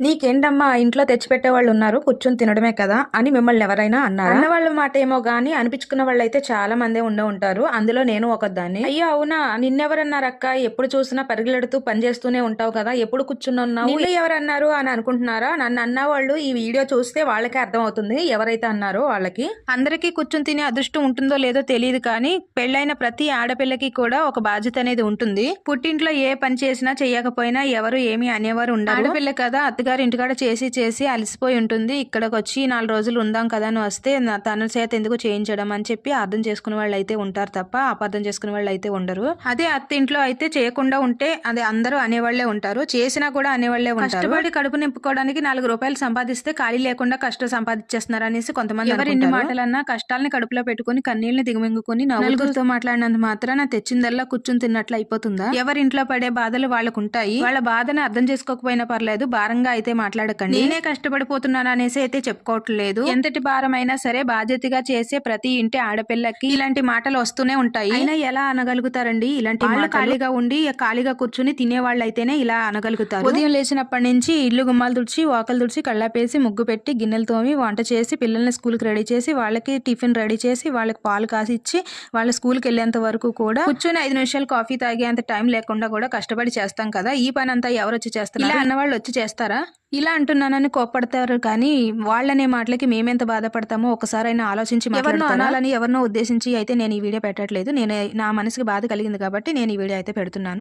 నీకేంటమ్మా ఇంట్లో తెచ్చిపెట్టే వాళ్ళు ఉన్నారు కూర్చొని తినడమే కదా అని మిమ్మల్ని ఎవరైనా అన్నారు? అన్న వాళ్ళ మాట ఏమో గానీ అనిపించుకున్న వాళ్ళు అయితే చాలా మందే ఉండే ఉంటారు. అందులో నేను ఒకదాన్ని. అయ్యో అవునా? నిన్నెవరన్నారు అక్క ఎప్పుడు చూసినా పరిగెడుతూ పని చేస్తూనే ఉంటావు కదా. ఎప్పుడు కూర్చుని ఉన్నావు నిన్ను ఎవరన్నారు అని అనుకుంటున్నారా? నన్ను అన్న వాళ్ళు ఈ వీడియో చూస్తే వాళ్ళకే అర్థం అవుతుంది ఎవరైతే అన్నారో వాళ్ళకి. అందరికీ కూర్చొని తినే అదృష్టం ఉంటుందో లేదో తెలియదు కానీ పెళ్ళైన ప్రతి ఆడపిల్లకి కూడా ఒక బాధ్యత అనేది ఉంటుంది. పుట్టింట్లో ఏ పని చేసినా చేయకపోయినా ఎవరు ఏమీ అనేవారు ఉండరు. ఆడపిల్ల కదా అత్తగారు ఇంటికాడ చేసి చేసి అలసిపోయి ఉంటుంది. ఇక్కడికి వచ్చి నాలుగు రోజులు ఉందాం కదా అని వస్తే తన చేత ఎందుకు చేయించడం అని చెప్పి అర్థం చేసుకునే వాళ్ళు అయితే ఉంటారు తప్ప అపార్థం చేసుకునే వాళ్ళు అయితే ఉండరు. అదే అత్త ఇంట్లో అయితే చేయకుండా ఉంటే అది అందరూ అనేవాళ్ళే ఉంటారు. చేసినా కూడా అనేవాళ్ళే ఉంటారు. కష్టపడి కడుపు నింపుకోవడానికి నాలుగు రూపాయలు సంపాదిస్తే ఖాళీ లేకుండా కష్టం సంపాదించేస్తున్నారు అనేసి కొంతమంది ఎవరు ఎన్ని మాటలన్నా కష్టాలని కడుపులో పెట్టుకుని కన్నీళ్ళని దిగమింగుకుని నలుగురితో మాట్లాడినంత మాత్రాన తెచ్చిందల్లా కూర్చుని తిన్నట్లు అయిపోతుందా? ఎవరింట్లో పడే బాధలు వాళ్ళకు ఉంటాయి. వాళ్ళ బాధను అర్థం చేసుకోకపోయినా పర్లేదు. భారంగా అయితే మాట్లాడకండి. నేనే కష్టపడిపోతున్నాను అనేసి అయితే చెప్పుకోవట్లేదు. ఎంతటి భారమైనా సరే బాధ్యతగా చేసే ప్రతి ఇంటి ఆడపిల్లకి ఇలాంటి మాటలు వస్తూనే ఉంటాయి. అయినా ఎలా అనగలుగుతారండి ఇలాంటి వాళ్ళు ఖాళీగా ఉండి ఖాళీగా కూర్చుని తినే వాళ్ళు అయితేనే ఇలా అనగలుగుతారు. ఉదయం లేచినప్పటి నుంచి ఇల్లు గుమ్మాలు తుడిచి వాకలు తుడిచి కళ్ళాపేసి ముగ్గు పెట్టి గిన్నెలు తోమి వంట చేసి పిల్లల్ని స్కూల్కి రెడీ చేసి వాళ్ళకి టిఫిన్ రెడీ చేసి వాళ్ళకి పాలు కాసి ఇచ్చి వాళ్ళ స్కూల్కి వెళ్ళేంత వరకు కూడా కూర్చొని ఐదు నిమిషాలు కాఫీ తాగేంత టైం లేకుండా కూడా కష్టపడి చేస్తాం కదా. ఈ పని అంతా ఎవరు వచ్చి చేస్తారు ఇలా అన్న వాళ్ళు వచ్చి చేస్తారా? ఇలా అంటున్నానని కోప్పడతారు. కానీ వాళ్ళనే మాటలకి మేమెంత బాధపడతామో ఒకసారైనా ఆలోచించి ఎవరినో అనాలని ఎవరినో ఉద్దేశించి అయితే నేను ఈ వీడియో పెట్టట్లేదు. నేను నా మనసుకి బాధ కలిగింది కాబట్టి నేను ఈ వీడియో అయితే పెడుతున్నాను.